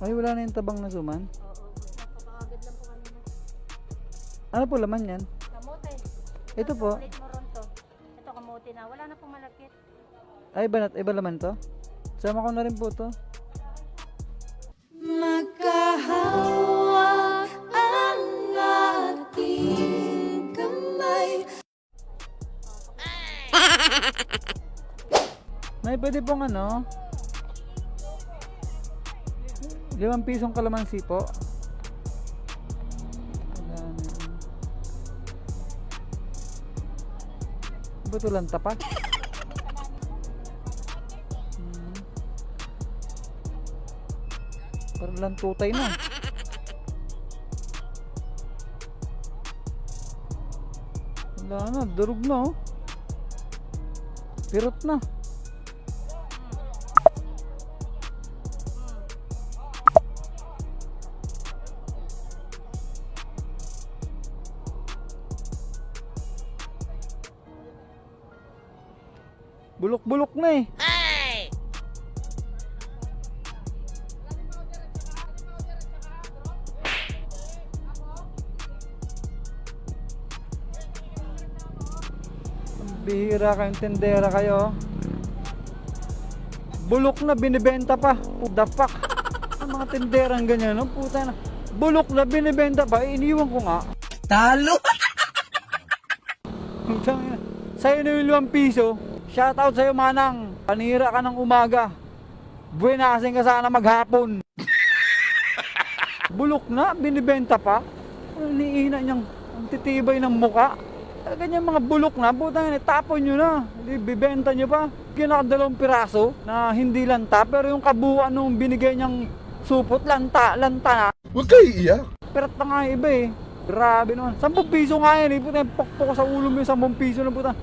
Ay, wala na yung tabang na suman. Oo, napakaagad lang po kanina. Ano po laman yan? Kamote. Ito po. Ulit mo ron to. Ito kamote na. Wala na pong malakit. Ay, iba, na- iba laman to? Sama ko na rin po to. Magkahawak ang ating kamay Nay, pwede pong ano? Limang pisong kalamansi po. Wala na. Buto lang tapa. Hmm. Parang lang tutay na. Wala na, durog na oh. Pirot na. Bulok-bulok na eh. Ang Bihira kayong tendera kayo. Bulok na binibenta pa. What the fuck? Ang mga tenderang ganyan, no? Puta na. Bulok na binibenta pa, eh, iniwan ko nga. Talo! Sa'yo na yung limang piso. Shoutout sa'yo, manang. Panira ka ng umaga. Buenasing ka sana maghapon. Bulok na, binibenta pa. Niina niyang, ang titibay ng muka. Ganyan mga bulok na, putang ina, tapon nyo na. Bibenta nyo pa. Kinakadalawang piraso na hindi lanta, pero yung kabuuan nung binigay niyang supot, lanta, lanta na. Huwag kayo iiyak. Perat na nga iba eh. Grabe naman. 10 piso nga yan eh. Puta, pokpok sa ulo mo yung 10 piso na puta.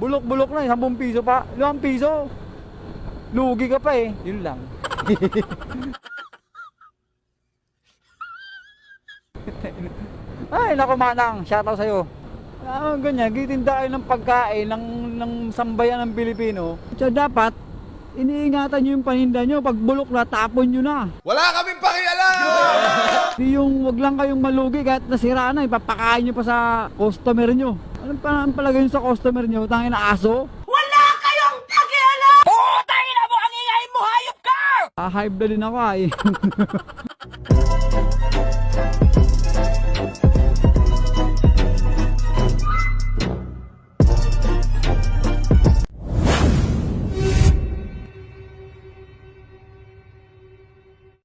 Bulok-bulok na eh. 10 piso pa. 5 piso. Lugi ka pa eh. Yun lang. Ay, naku manang. Shoutout sa'yo. Ah, ganyan. Gitinda ng pagkain ng, ng sambayan ng Pilipino. So, dapat, iniingatan nyo yung paninda nyo. Pag bulok na, tapon nyo na. Wala kaming pakialam! Di yung wag lang kayong malugi kahit nasira na, ipapakain nyo pa sa customer nyo. Anong pa ang palagay nyo sa customer nyo? Tangin na aso? Wala kayong pakialam! Putang ina mo! Ang ingay mo! Hayop ka! Ah, hype na din ako ay.